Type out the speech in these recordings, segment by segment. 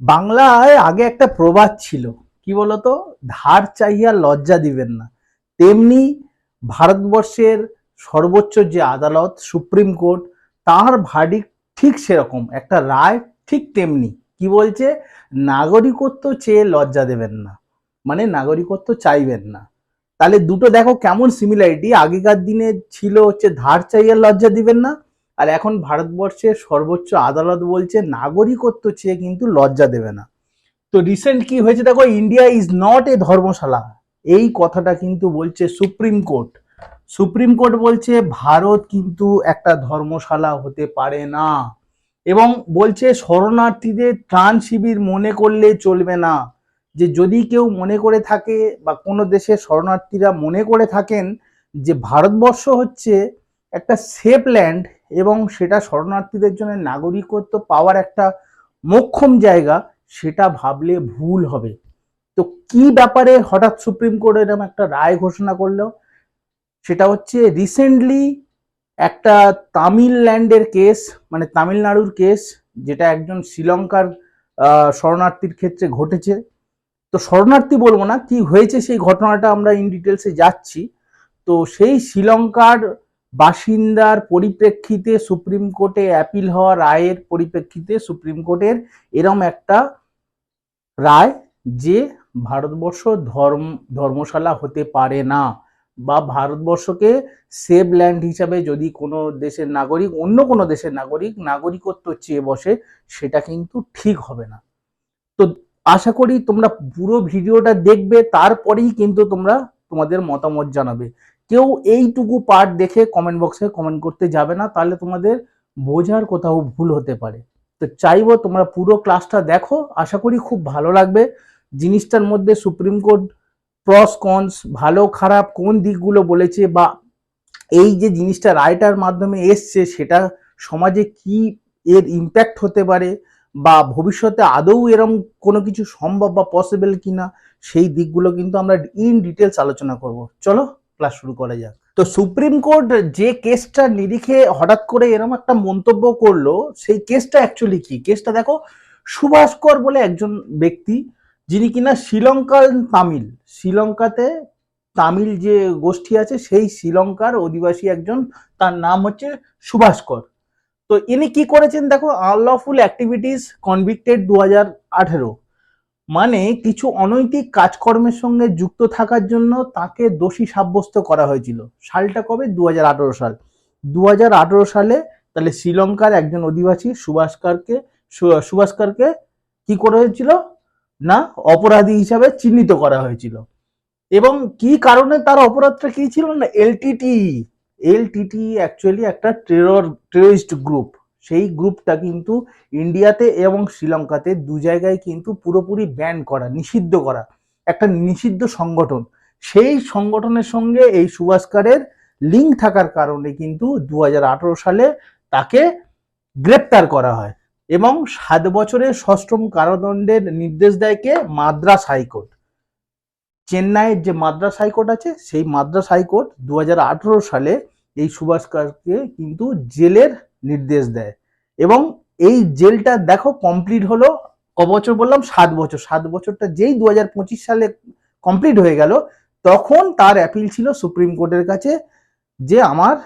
বাংলায় আগে একটা প্রবাদ ছিল, কি বলতো? ধার চাহিয়া লজ্জা দিবেন না। তেমনি ভারতবর্ষের সর্বোচ্চ যে আদালত, সুপ্রিম কোর্ট, তার ভার্ডিক ঠিক সেরকম, একটা রায় ঠিক তেমনি। কি বলছে? নাগরিকত্ব চেয়ে লজ্জা দেবেন না মানে নাগরিকত্ব চাইবেন না। তাহলে দুটো দেখো কেমন সিমিলারিটি আগেকার দিনে ছিল হচ্ছে ধার চাইয়া লজ্জা দিবেন না আর এখন ভারতবর্ষের সর্বোচ্চ আদালত বলছে, নাগরিকত্ব চেয়ে কিন্তু লজ্জা দেবে না। তো রিসেন্ট কি হয়েছে দেখো India is not a dharamshala. এই কথাটা কিন্তু বলছে সুপ্রিম কোর্ট সুপ্রিম কোর্ট বলছে, ভারত কিন্তু একটা ধর্মশালা হতে পারে না। এবং বলছে, শরণার্থীদের ত্রাণ শিবির মনে করলে চলবে না। যে যদি কেউ মনে করে থাকে বা কোনো দেশের শরণার্থীরা মনে করে থাকেন যে ভারতবর্ষ হচ্ছে একটা সেফ ল্যান্ড এবং সেটা শরণার্থীদের জন্য নাগরিকত্ব পাওয়ার একটা মোক্ষম জায়গা, সেটা ভাবলে ভুল হবে। তো কি ব্যাপারে হঠাৎ সুপ্রিম কোর্ট এরকম একটা রায় ঘোষণা করল? সেটা হচ্ছে রিসেন্টলি একটা তামিলল্যান্ডের কেস মানে তামিলনাড়ুর কেস যেটা একজন শ্রীলঙ্কার শরণার্থীর ক্ষেত্রে ঘটেছে। তো শরণার্থী বলব না, কি হয়েছে সেই ঘটনাটা আমরা ইন ডিটেলসে যাচ্ছি। তো সেই শ্রীলঙ্কার বাসিন্দার পরিপ্রেক্ষিতে সুপ্রিম কোর্টে অ্যাপিল হওয়া রায়ের পরিপ্রেক্ষিতে সুপ্রিম কোর্টের এরম একটা রায় যে ভারতবর্ষ ধর্ম, ধর্মশালা হতে পারে না বা ভারতবর্ষকে সেভ ল্যান্ড হিসাবে যদি কোনো দেশের নাগরিক, অন্য কোনো দেশের নাগরিক নাগরিকত্ব চেয়ে বসে, সেটা কিন্তু ঠিক হবে না। তো আশা করি তোমরা পুরো ভিডিওটা দেখবে, তারপরেই কিন্তু তোমরা তোমাদের মতামত জানাবে। কেউ এইটুকু পার্ট দেখে কমেন্ট বক্সে কমেন্ট করতে যাবে না, তাহলে তোমাদের বোঝার কোথাও ভুল হতে পারে। তো চাইব তোমরা পুরো ক্লাসটা দেখো, আশা করি খুব ভালো লাগবে। জিনিসটার মধ্যে সুপ্রিম কোর্ট প্রস কনস ভালো, খারাপ, কোন দিকগুলো বলেছে বা এই যে জিনিসটা রায়টার মাধ্যমে এসছে, সেটা সমাজে কি এর ইম্প্যাক্ট হতে পারে বা ভবিষ্যতে আদৌ এরম কোনো কিছু সম্ভব বা পসিবল কিনা, সেই দিকগুলো কিন্তু আমরা ইন ডিটেলস আলোচনা করব। চলো ক্লাস শুরু করা যাক। তো সুপ্রিম কোর্ট যে কেসটা নিরিখে হঠাৎ করে এরকম একটা মন্তব্য করল, সেই কেসটা অ্যাকচুয়ালি কি? কেসটা দেখো, সুভাষকর বলে একজন ব্যক্তি, যিনি কিনা শ্রীলঙ্কার তামিল। শ্রীলঙ্কাতে তামিল যে গোষ্ঠী আছে, সেই শ্রীলঙ্কার অধিবাসী একজন, তার নাম হচ্ছে সুভাষকর। তো ইনি কি করেছেন দেখো আনলফুল অ্যাক্টিভিটিস কনভিক্টেড দু হাজার আঠেরো। মানে কিছু অনৈতিক কাজকর্মের সঙ্গে যুক্ত থাকার জন্য তাকে দোষী সাব্যস্ত করা হয়েছিল। সালটা কবে? দু হাজার আঠেরো সাল। দু হাজার আঠেরো সালে তাহলে শ্রীলঙ্কার একজন অধিবাসী সুভাস্করকে সু- সুভাস্করকে কি করা হয়েছিল? না, অপরাধী হিসাবে চিহ্নিত করা হয়েছিল। এবং কি কারণে তার অপরাধটা কি ছিল না? এলটিটি এলটিটি অ্যাকচুয়ালি একটা টেরর টেররিস্ট গ্রুপ সেই গ্রুপটা কিন্তু ইন্ডিয়াতে এবং শ্রীলঙ্কাতে দু জায়গায় কিন্তু পুরোপুরি ব্যান করা, নিষিদ্ধ করা, একটা নিষিদ্ধ সংগঠন। সেই সংগঠনের সঙ্গে এই সুভাষকারের লিঙ্ক থাকার কারণে কিন্তু দু হাজার আঠেরো সালে তাকে গ্রেপ্তার করা হয় এবং সাত বছরের ষষ্ঠম কারাদণ্ডের নির্দেশ দেয় কে? মাদ্রাস হাইকোর্ট। চেন্নাইয়ের যে মাদ্রাস হাইকোর্ট আছে, সেই মাদ্রাস হাইকোর্ট দু হাজার আঠারো সালে এই সুভাষকারকে কিন্তু জেলের নির্দেশ দেয়। এবং এই জেলটা দেখো কমপ্লিট হলো ক বছর বললাম সাত বছর। সাত বছরটা যেই দু হাজার পঁচিশ সালে কমপ্লিট হয়ে গেল, তখন তার অ্যাপিল ছিল সুপ্রিম কোর্টের কাছে যে আমার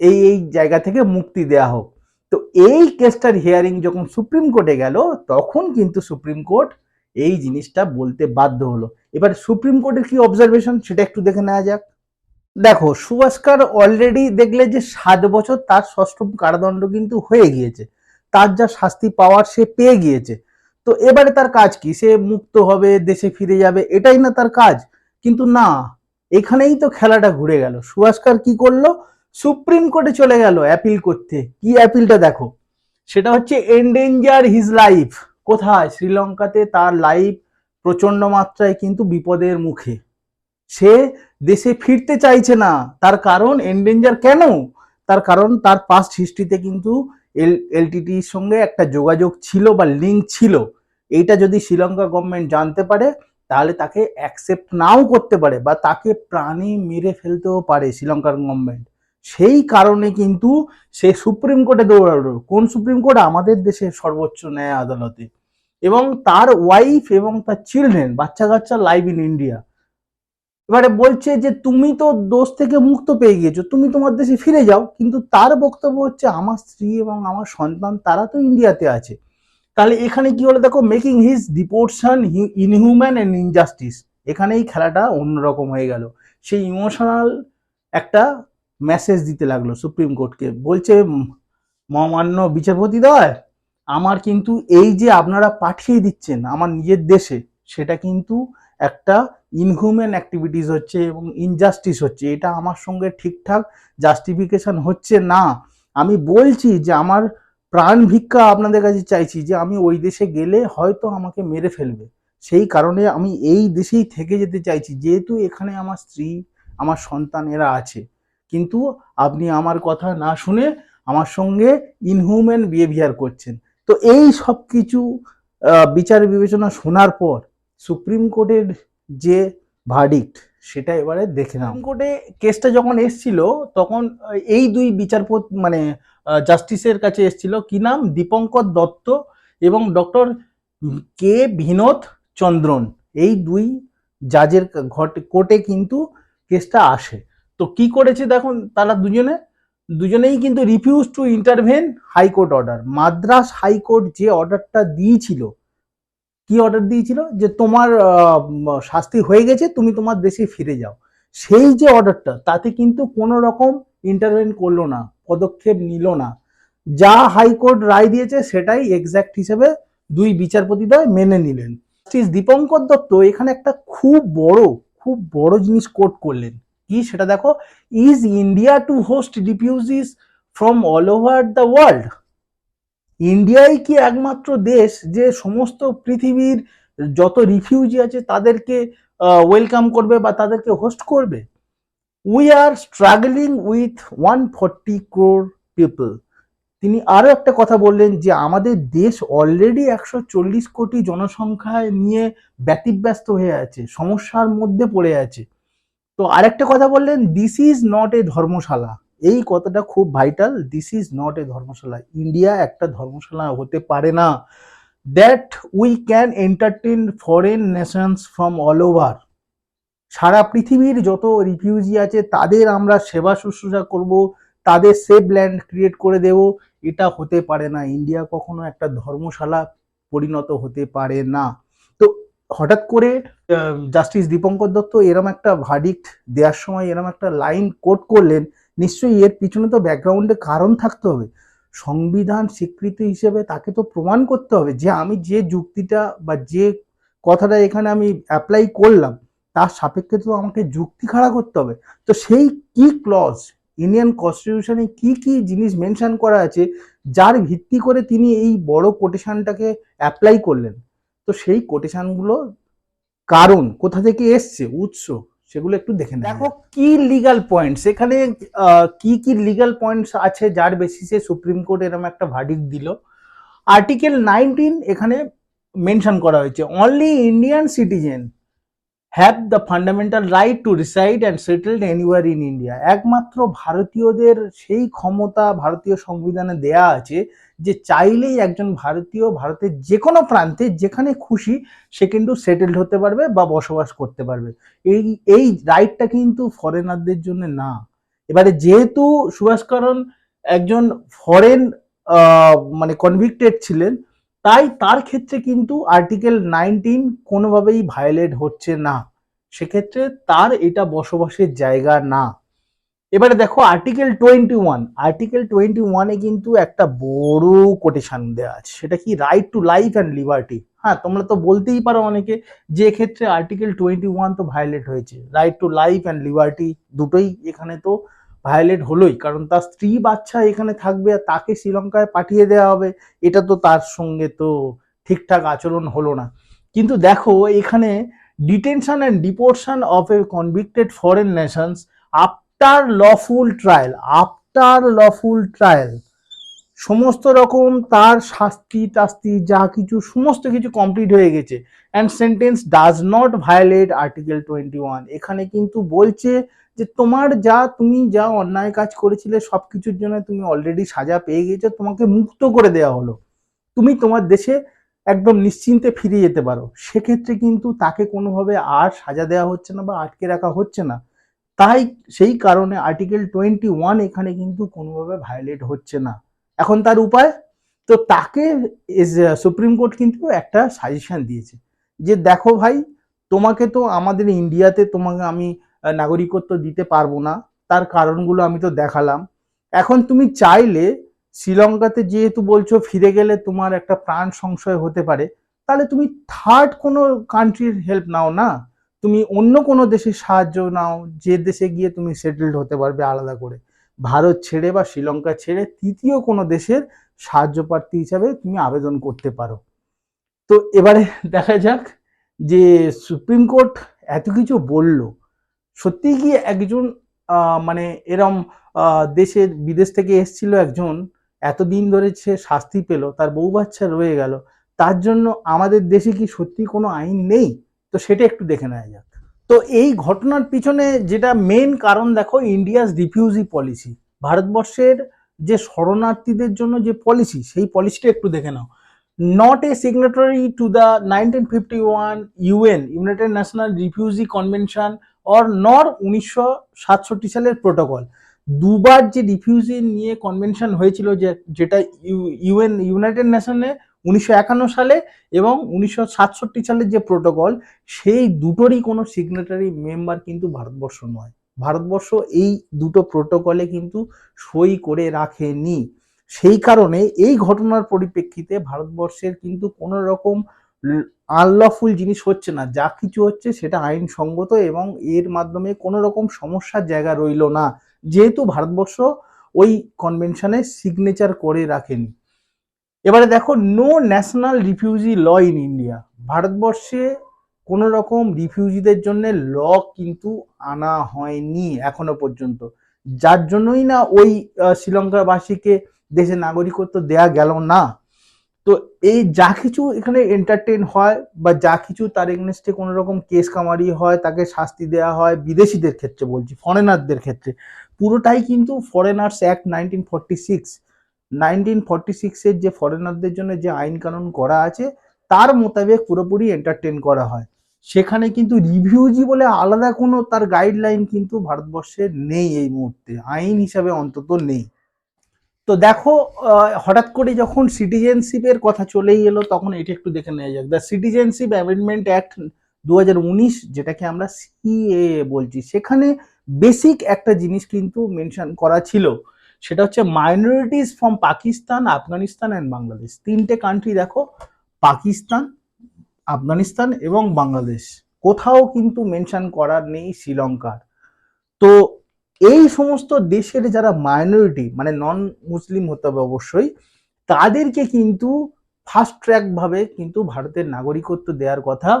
এই এই জায়গা থেকে মুক্তি দেয়া হোক। তো এই কেসটার হিয়ারিং যখন সুপ্রিম কোর্টে গেল, তখন কিন্তু সুপ্রিম কোর্ট এই জিনিসটা বলতে বাধ্য হলো। এবার সুপ্রিম কোর্টের কি অবজারভেশন সেটা একটু দেখে নেওয়া যাক। দেখো, সুভাষকার অলরেডি দেখলে যে সাত বছর তার ষষ্ঠম কারাদণ্ড কিন্তু হয়ে গিয়েছে। তার যা শাস্তি পাওয়ার সে পেয়ে গিয়েছে। তো এবারে তার কাজ কি? সে মুক্ত হবে, দেশে ফিরে যাবে, এটাই না তার কাজ? কিন্তু না, এখানেই তো খেলাটা ঘুরে গেল। সুভাষকার কি করল? সুপ্রিম কোর্টে চলে গেল অ্যাপিল করতে। কি অ্যাপিলটা দেখো? সেটা হচ্ছে এন্ডেঞ্জার হিজ লাইফ কোথায়? শ্রীলঙ্কাতে তার লাইফ প্রচণ্ড মাত্রায় কিন্তু বিপদের মুখে। সে দেশে ফিরতে চাইছে না। তার কারণ এন্ডেঞ্জার কেন? তার কারণ তার পাস্ট হিস্ট্রিতে কিন্তু এল এলটিটির সঙ্গে একটা যোগাযোগ ছিল বা লিঙ্ক ছিল। এইটা যদি শ্রীলঙ্কা গভর্নমেন্ট জানতে পারে, তাহলে তাকে অ্যাকসেপ্ট নাও করতে পারে বা তাকে প্রাণী মেরে ফেলতেও পারে শ্রীলঙ্কার গভর্নমেন্ট সেই কারণে কিন্তু সে সুপ্রিম কোর্টে দৌড়ালো। কোন সুপ্রিম কোর্ট? আমাদের দেশের সর্বোচ্চ ন্যায় আদালতে। এবং তার ওয়াইফ এবং তার চিলড্রেন বাচ্চা কাচ্চা লাইভ ইন ইন্ডিয়া এবারে বলছে যে, তুমি তো দোষ থেকে মুক্ত পেয়ে গিয়েছো, তুমি তোমার দেশে ফিরে যাও। কিন্তু তার বক্তব্য হচ্ছে, আমার স্ত্রী এবং আমার সন্তান, তারা তো ইন্ডিয়াতে আছে। তাহলে এখানে কি হলো দেখো making his deportation inhuman and injustice এখানেই খেলাটা অন্যরকম হয়ে গেল। সেই ইমোশনাল একটা মেসেজ দিতে লাগল সুপ্রিম কোর্টকে বলছে, মহামান্য বিচারপতিদ্বয় আমার কিন্তু এই যে আপনারা পাঠিয়ে দিচ্ছেন, আমার নিজের দেশে, সেটা কিন্তু একটা ইনহিউম্যান অ্যাক্টিভিটিস হচ্ছে এবং ইনজাস্টিস হচ্ছে, এটা আমার সঙ্গে ঠিকঠাক জাস্টিফিকেশন হচ্ছে না। আমি বলছি যে আমার প্রাণ ভিক্ষা আপনাদের কাছে চাইছি যে আমি ওই দেশে গেলে হয়তো আমাকে মেরে ফেলবে। সেই কারণে আমি এই দেশেই থেকে যেতে চাইছি, যেহেতু এখানে আমার স্ত্রী, আমার সন্তান এরা আছে। কিন্তু আপনি আমার কথা না শুনে আমার সঙ্গে ইনহিউম্যান বিহেভিয়ার করছেন। তো এই সব কিছু বিচার বিবেচনা শোনার পর, সুপ্রিম কোর্টের যে ভার্ডিক্ট সেটা এবারে দেখে নাও। কোর্টে কেসটা যখন এসছিল, তখন এই দুই বিচারপতি মানে জাস্টিসের কাছে এসছিল। কি নাম? দীপঙ্কর দত্ত এবং ডক্টর কে বিনোদ চন্দ্রন। এই দুই জাজের ঘটে কোর্টে কিন্তু কেসটা আসে। তো কি করেছে দেখুন, তারা দুজনে? দুজনেই কিন্তু refuse to intervene high court order Madras high court যে অর্ডারটা দিয়েছিল কি অর্ডার দিয়েছিল? যে তোমার শাস্তি হয়ে গেছে, তুমি তোমার দেশে ফিরে যাও। সেই যে অর্ডারটা তাতে কিন্তু কোনো রকম ইন্টারভেন করল না, পদক্ষেপ নিল না। যা হাইকোর্ট রায় দিয়েছে, সেটাই এক্স্যাক্ট হিসেবে দুই বিচারপতিদ্বয় মেনে নিলেন। জাস্টিস দীপঙ্কর দত্ত এখানে একটা খুব বড় খুব বড় জিনিস কোট করলেন। কি? সেটা দেখো is India to host refugees from all over the world ইন্ডিয়াই কি একমাত্র দেশ যে সমস্ত পৃথিবীর যত রিফিউজি আছে তাদেরকে ওয়েলকাম করবে বা তাদেরকে হোস্ট করবে? We are struggling with one forty crore people তিনি আরও একটা কথা বললেন যে আমাদের দেশ অলরেডি একশো চল্লিশ কোটি জনসংখ্যায় নিয়ে ব্যতিব্যস্ত হয়ে আছে, সমস্যার মধ্যে পড়ে আছে। তো আরেকটা কথা বললেন this is not a dharamshala. এই কথাটা খুব vital this is not a dharamshala. India একটা ধর্মশালা হতে পারে না। That we can entertain foreign nations from all over সারা পৃথিবীর যত রিফিউজি আছে, তাদের আমরা সেবা শুশ্রূষা করব, তাদের সেফ ল্যান্ড ক্রিয়েট করে দেব। এটা হতে পারে না। ইন্ডিয়া কখনো একটা ধর্মশালা পরিণত হতে পারে না। তো হঠাৎ করে জাস্টিস দীপঙ্কর দত্ত এরম একটা ভার্ডিক্ট দেওয়ার সময় এরম একটা লাইন কোট করলেন নিশ্চয়ই এর পিছনে তো ব্যাকগ্রাউন্ডে কারণ থাকতে হবে। সংবিধান স্বীকৃতি হিসেবে তাকে তো প্রমাণ করতে হবে যে আমি যে যুক্তিটা বা যে কথাটা এখানে আমি অ্যাপ্লাই করলাম, তার সাপেক্ষে তো আমাকে যুক্তি খাড়া করতে হবে। তো সেই কি ক্লজ ইন্ডিয়ান কনস্টিটিউশনে কি কি জিনিস মেনশন করা আছে, যার ভিত্তি করে তিনি এই বড় কোটেশনটাকে অ্যাপ্লাই করলেন? তো সেই কোটেশনগুলো কারণ কোথা থেকে এসছে? উৎস? সেগুলো একটু দেখে নেন। দেখো কি লিগাল পয়েন্টস এখানে কি কি লিগাল পয়েন্টস আছে যার বেসিসে সুপ্রিম কোর্ট এরকম একটা ভার্ডিক দিল। আর্টিকেল নাইনটিন এখানে মেনশন করা হয়েছে only Indian citizen have the fundamental right to reside and settled anywhere in India একমাত্র ভারতীয়দের সেই ক্ষমতা ভারতীয় সংবিধানে দেয়া আছে যে চাইলেই একজন ভারতীয় ভারতের যে কোনো প্রান্তে যেখানে খুশি সে কিন্তু সেটেলড হতে পারবে বা বসবাস করতে পারবে এই এই রাইটটা কিন্তু ফরেনারদের জন্য না এবারে যেহেতু সুভাষকরণ একজন ফরেন মানে কনভিক্টেড ছিলেন তাই তার ক্ষেত্রে কিন্তু আর্টিকেল নাইনটিন কোনোভাবেই ভায়োলেট হচ্ছে না। সেক্ষেত্রে তার এটা বসবাসের জায়গা না। এবারে দেখো article twenty one article twenty ওয়ানে কিন্তু একটা বড় কোটেশন দেওয়া আছে। সেটা কি right to life and liberty হ্যাঁ তোমরা তো বলতেই পারো অনেকে যে ক্ষেত্রে আর্টিকেল টোয়েন্টি ওয়ান তো ভায়োলেট হয়েছে। Right to life and liberty দুটোই এখানে তো ভায়োলেট হলোই, কারণ তার স্ত্রী বাচ্চা এখানে থাকবে আর তাকে শ্রীলঙ্কায় পাঠিয়ে দেওয়া হবে, এটা তো তার সঙ্গে তো ঠিকঠাক আচরণ হলো না। কিন্তু দেখো, এখানে detention and deportation of a convicted foreign nations after lawful trial after lawful trial সমস্ত রকম তার শাস্তি টাস্তি যা কিছু, সমস্ত কিছু কমপ্লিট হয়ে গেছে। And sentence does not violate article twenty one এখানে কিন্তু বলছে যে তোমার যা, তুমি যা অন্যায় কাজ করেছিলে সব কিছুর জন্য তুমি অলরেডি সাজা পেয়ে গেছো, তোমাকে মুক্ত করে দেওয়া হলো। তুমি তোমার দেশে একদম নিশ্চিন্তে ফিরে যেতে পারো। সেক্ষেত্রে কিন্তু তাকে কোনোভাবে আর সাজা দেওয়া হচ্ছে না বা আটকে রাখা হচ্ছে না। তাই সেই কারণে আর্টিকেল টোয়েন্টি ওয়ান এখানে কিন্তু কোনোভাবে ভায়োলেট হচ্ছে না। এখন তার উপায়? তো তাকে সুপ্রিম কোর্ট কিন্তু একটা সাজেশন দিয়েছে। যে দেখো ভাই, তোমাকে তো আমাদের ইন্ডিয়াতে তোমাকে আমি নাগরিকত্ব দিতে পারব না, তার কারণগুলো আমি তো দেখালাম। এখন তুমি চাইলে শ্রীলঙ্কাতে যেহেতু বলছো ফিরে গেলে তোমার একটা প্রাণ সংশয় হতে পারে, তাহলে তুমি থার্ড কোনো কান্ট্রির হেল্প নাও না। তুমি অন্য কোনো দেশের সাহায্য নাও, যে দেশে গিয়ে তুমি সেটেলড হতে পারবে আলাদা করে। ভারত ছেড়ে বা শ্রীলঙ্কা ছেড়ে তৃতীয় কোনো দেশের সাহায্য প্রার্থী হিসাবে তুমি আবেদন করতে পারো। তো এবারে দেখা যাক যে সুপ্রিম কোর্ট এত কিছু বলল সত্যি কি একজন মানে এরম দেশের, বিদেশ থেকে এসছিল একজন, এতদিন ধরে সে শাস্তি পেল, তার বউ বাচ্চা রয়ে গেল, তার জন্য আমাদের দেশে কি সত্যি কোনো আইন নেই? তো সেটা একটু দেখে নেওয়া যাক। তো এই ঘটনার পিছনে যেটা মেন কারণ দেখো ইন্ডিয়াস রিফিউজি পলিসি ভারতবর্ষের যে শরণার্থীদের জন্য যে পলিসি সেই পলিসিটা একটু দেখে নাও। Not a signatory to the nineteen fifty one UN United National refugee convention or nor উনিশশো সাতষট্টি সালের প্রোটোকল দুবার যে রিফিউজি নিয়ে কনভেনশন হয়েছিল যে, যেটা ইউএন ইউনাইটেড নেশনে উনিশশো একান্ন সালে এবং উনিশশো সাতষট্টি সালের যে প্রোটোকল সেই দুটোরই কোনো সিগনেটারি মেম্বার কিন্তু ভারতবর্ষ নয়। ভারতবর্ষ এই দুটো প্রোটোকলে কিন্তু সই করে রাখেনি। সেই কারণে এই ঘটনার পরিপ্রেক্ষিতে ভারতবর্ষের কিন্তু কোনো রকম আনলফুল জিনিস হচ্ছে না। যা কিছু হচ্ছে সেটা আইনসঙ্গত এবং এর মাধ্যমে কোনো রকম সমস্যার জায়গা রইল না। যেহেতু ভারতবর্ষ ওই কনভেনশনে সিগনেচার করে রাখেনি। এবারে দেখো no national refugee law in India ভারতবর্ষে কোনো রকম রিফিউজিদের জন্য ল কিন্তু আনা হয়নি এখনও পর্যন্ত। যার জন্যই না ওই শ্রীলঙ্কাবাসীকে দেশে নাগরিকত্ব দেয়া গেল না। তো এই যা কিছু এখানে এন্টারটেন হয় বা যা কিছু তার এগনেস্টে কোনো রকম কেস কামারি হয়, তাকে শাস্তি দেওয়া হয়, বিদেশিদের ক্ষেত্রে বলছি ফরেনারদের ক্ষেত্রে। পুরোটাই কিন্তু foreigners act nineteen forty six nineteen forty সিক্সের যে ফরেনারদের জন্য যে আইন কানুন করা আছে, তার মোতাবেক পুরোপুরি এন্টারটেন করা হয়। সেখানে কিন্তু রিভিউজি বলে আলাদা কোনো তার গাইডলাইন কিন্তু ভারতবর্ষে নেই এই মুহূর্তে। আইন হিসাবে অন্তত নেই। তো দেখো হঠাৎ করে যখন সিটিজেনশিপের কথা চলেই এলো, তখন এটা একটু দেখে নেওয়া যাক। দ্য সিটিজেনশিপ অ্যামেন্ডমেন্ট অ্যাক্ট দু হাজার উনিশ, যেটাকে আমরা সিএ বলছি, সেখানে বেসিক একটা জিনিস কিন্তু মেনশন করা ছিল। সেটা হচ্ছে minorities from Pakistan Afghanistan and Bangladesh তিনটে কান্ট্রি দেখো পাকিস্তান আফগানিস্তান এবং বাংলাদেশ কোথাও কিন্তু মেনশন করার নেই শ্রীলঙ্কার। তো এই সমস্ত দেশের যারা মাইনরিটি মানে নন মুসলিম হতে হবে অবশ্যই, তাদেরকে কিন্তু ফাস্ট ট্র্যাক ভাবে কিন্তু ভারতের নাগরিকত্ব দেওয়ার কথা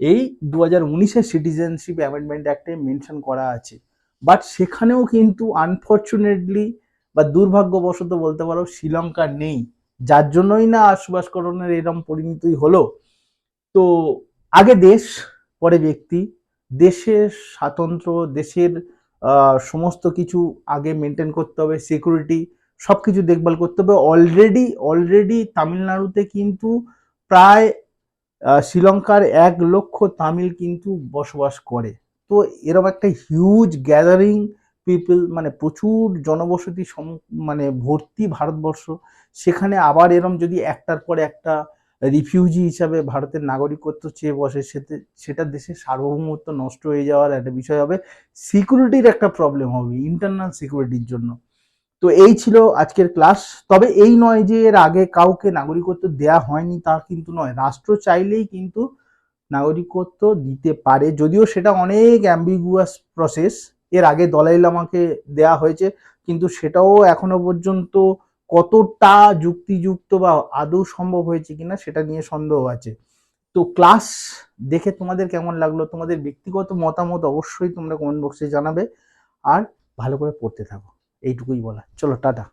এই দু হাজার উনিশের সিটিজেনশিপ অ্যামেন্ডমেন্ট অ্যাক্টে মেনশন করা আছে। বাট সেখানেও কিন্তু আনফর্চুনেটলি বা দুর্ভাগ্যবশত বলতে পারো শ্রীলঙ্কা নেই, যার জন্যই না সুভাষকরণের এরম পরিণতি হলো। তো আগে দেশ, পরে ব্যক্তি, দেশের স্বাতন্ত্র্য দেশের সমস্ত কিছু আগে মেনটেন করতে হবে সিকিউরিটি সব কিছু দেখভাল করতে হবে। অলরেডি অলরেডি তামিলনাড়ুতে কিন্তু প্রায় শ্রীলঙ্কার এক লক্ষ তামিল কিন্তু বসবাস করে। তো এরকম একটা হিউজ গ্যাদারিং পিপল মানে প্রচুর জনবসতি সম- মানে ভর্তি ভারতবর্ষ, সেখানে আবার এরম যদি একটার পর একটা রিফিউজি হিসাবে ভারতের নাগরিকত্ব চেয়ে বসে, সেতে, সেটা দেশের সার্বভৌমত্ব নষ্ট হয়ে যাওয়ার একটা বিষয় হবে। সিকিউরিটির একটা প্রবলেম হবে ইন্টারনাল সিকিউরিটির জন্য। তো এই ছিল আজকের ক্লাস তবে এই নয় যে এর আগে কাউকে নাগরিকত্ব দেয়া হয়নি, তা কিন্তু নয়। রাষ্ট্র চাইলেই কিন্তু নাগরিকত্ব দিতে পারে। যদিও সেটা অনেক অ্যাম্বিগুয়াস প্রসেস এর আগে দলাই লামাকে দেয়া হয়েছে, কিন্তু সেটাও এখনও পর্যন্ত কতটা যুক্তিযুক্ত বা আদৌ সম্ভব হয়েছে কিনা সেটা নিয়ে সন্দেহ আছে। তো ক্লাস দেখে তোমাদের কেমন লাগল? তোমাদের ব্যক্তিগত মতামত অবশ্যই তোমরা কমেন্ট বক্সে জানাবে। আর ভালো করে পড়তে থাকো। এইটুকুই বলা চলো, টাটা।